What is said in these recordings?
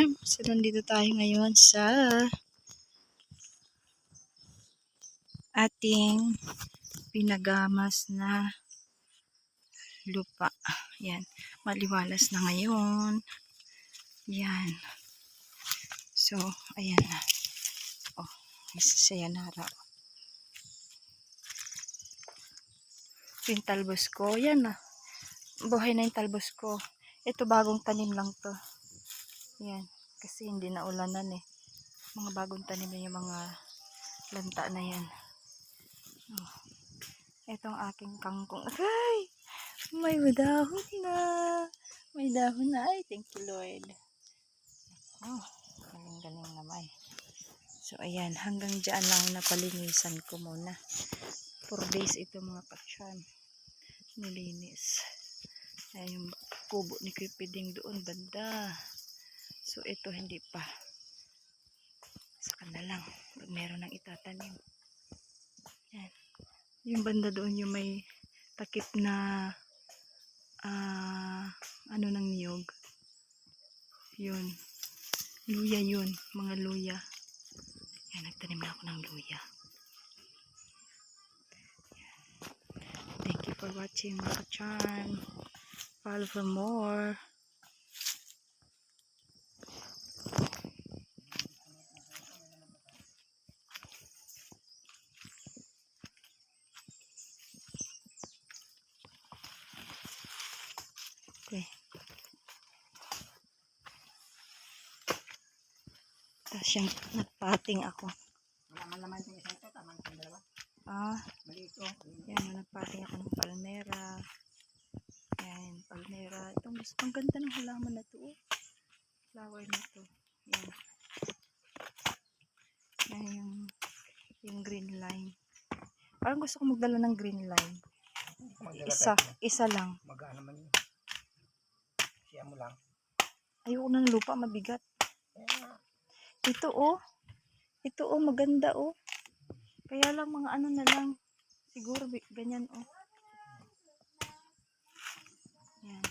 farm. So, nandito tayo ngayon sa ating pinagamas na lupa. Yan. Maliwalas na ngayon. Yan. So, ayan na. Oh, isa siya nara. Ito yung talbos ko. Yan na. Buhay na yung talbos ko. Ito bagong tanim lang to. Yan. Kasi hindi na ulanan eh. Mga bagong tanim na yung mga lanta na yan. Oh. Ito ang aking kangkong. Ay! May dahon na. May dahon na. Ay, thank you Lord. Oh, galing-galing naman. So, ayan. Hanggang dyan lang napalinisan ko muna. 4 days ito mga kachan. Nilinis. Ayan yung kubo ni Kipiding doon banda. So, ito hindi pa. Saka na lang. Pag meron nang itatanim. Yan. Yung banda doon yung may takip na ah ano ng niyog. Yun. Luya yun. Mga luya. Yan, nagtanim na ako ng luya. Yan. Thank you for watching mga charm. Follow for more. Tapos yung nagpating ako. Wala man naman yung isang ito, tama dalawa. Ah, Mali ito. yan, nagpating ako ng palmera. Yan, palmera. Itong mas ang ganda ng halaman na to. oh. Flower na to. Yan. Yan yung, yung green line. Parang gusto ko magdala ng green line. Isa, isa lang. Magaan naman yun. Siya mo lang. Ayoko ng lupa, mabigat. Eh, Ito oh. Ito oh, maganda oh. Kaya lang mga ano na lang. Siguro ganyan oh. Yan.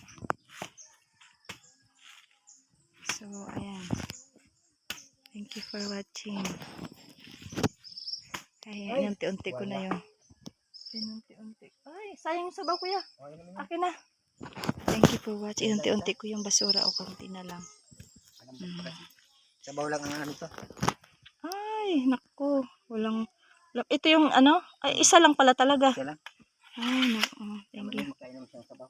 So, ayan. Thank you for watching. Ay, Ay, unti-unti ko na yun. Unti-unti. Ay, sayang yung sabaw kuya. Akin na. Thank you for watching. Unti-unti ko yung basura o konti na lang. Kasi. Sabaw lang ang ano ito. Ay, naku. Walang, walang- ito yung ano? Ay, isa lang pala talaga. Siya lang. Ay, naku. Thank you. Makainom siya sabaw.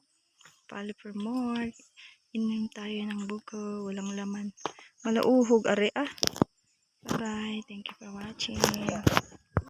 Follow for more. Inom tayo ng buko. Walang laman. Malauhog, are ah. Bye-bye. Thank you for watching.